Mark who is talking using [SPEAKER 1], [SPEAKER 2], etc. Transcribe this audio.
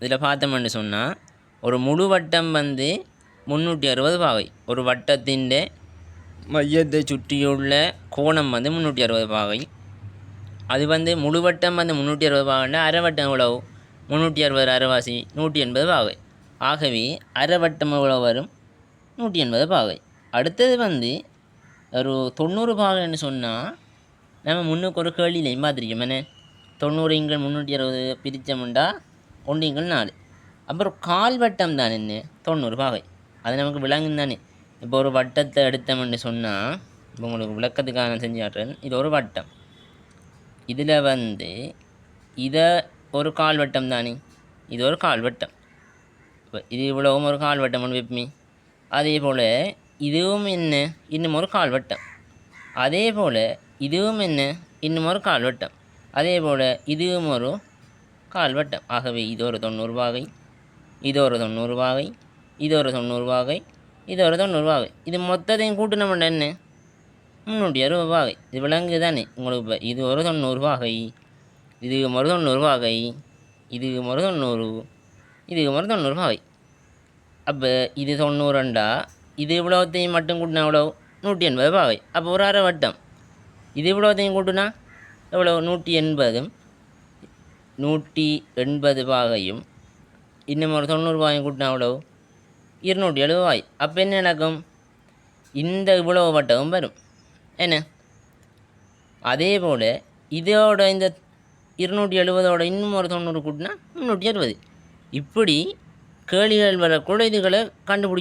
[SPEAKER 1] இதில் பார்த்தோம்னு சொன்னால் ஒரு முழு வட்டம் வந்து முந்நூற்றி அறுபது பாகை ஒரு வட்டத்தின் மையத்தை சுற்றியுள்ள கோணம் வந்து முந்நூற்றி அறுபது பாகை அது வந்து முழு வட்டம் வந்து முந்நூற்றி அறுபது பாகைன்னா அரை வட்டம் எவ்வளவு? முந்நூற்றி அறுபது அரைவாசி நூற்றி எண்பது பாகை ஆகவே அரை வட்டம் எவ்வளோ வரும்? நூற்றி எண்பது பாகை அடுத்தது வந்து ஒரு தொண்ணூறு பாகைன்னு சொன்னால் நம்ம முன்னுக்கு ஒரு கேள்வியிலையும் பார்த்துருக்கோம். என்ன? தொண்ணூறு இங்கே முந்நூற்றி அறுபது பிரித்தமுண்டா ஒன்றிங்கள் நாலு அப்புறம் கால் வட்டம் தான் என்ன தொண்ணூறு பாகை அது நமக்கு விளங்கும் தானே. இப்போ ஒரு வட்டத்தை எடுத்தோம்னு சொன்னால் இப்போ உங்களுக்கு விளக்கத்துக்காக நான் செஞ்சு இது ஒரு வட்டம். இதில் வந்து இதை ஒரு கால் வட்டம் தானே. இது ஒரு கால் வட்டம் இப்போ இது இவ்வளவும் ஒரு கால் வட்டம்னு வைப்பமே. அதே போல் இதுவும் என்ன? இன்னும் ஒரு கால் வட்டம் அதே போல் இதுவும் என்ன? இன்னும் ஒரு கால் வட்டம் அதே போல் இதுவும் ஒரு கால்வட்டம். ஆகவே இது ஒரு தொண்ணூறு பாகை இது ஒரு தொண்ணூறு பாகை இது ஒரு தொண்ணூறு பாகை இது ஒரு தொண்ணூறு பாகை. இது மொத்தத்தையும் கூட்டினோம்னா என்ன? முந்நூற்றி அறுபது பாகை. இது விலங்கு தானே உங்களுக்கு இப்போ இது ஒரு தொண்ணூறு பாகை இது ஒரு தொண்ணூறு பாகை இது ஒரு தொண்ணூறு இது ஒரு தொண்ணூறு பாகை. அப்போ இது தொண்ணூறுண்டா? இது இவ்வளோத்தையும் மட்டும் கூட்டினா எவ்வளோ நூற்றி எண்பது பாகை. அப்போ ஒரு அரை வட்டம். இது இவ்வளோத்தையும் கூட்டினா எவ்வளோ நூற்றி எண்பதும். நூற்றி எண்பது ரூபாயும் இன்னும் ஒரு தொண்ணூறுபாயும் கூட்டினா அவ்வளோ இருநூற்றி எழுபது பாய் அப்போ என்ன நடக்கும்? இந்த இவ்வளவு வட்டகம் வரும். என்ன? அதே போல் இதோட இந்த இருநூற்றி எழுபதோட இன்னும் ஒரு தொண்ணூறு கூட்டினா முந்நூற்றி அறுபது. இப்படி கேள்விகள் வரக்கூட இதுகளை கண்டுபிடி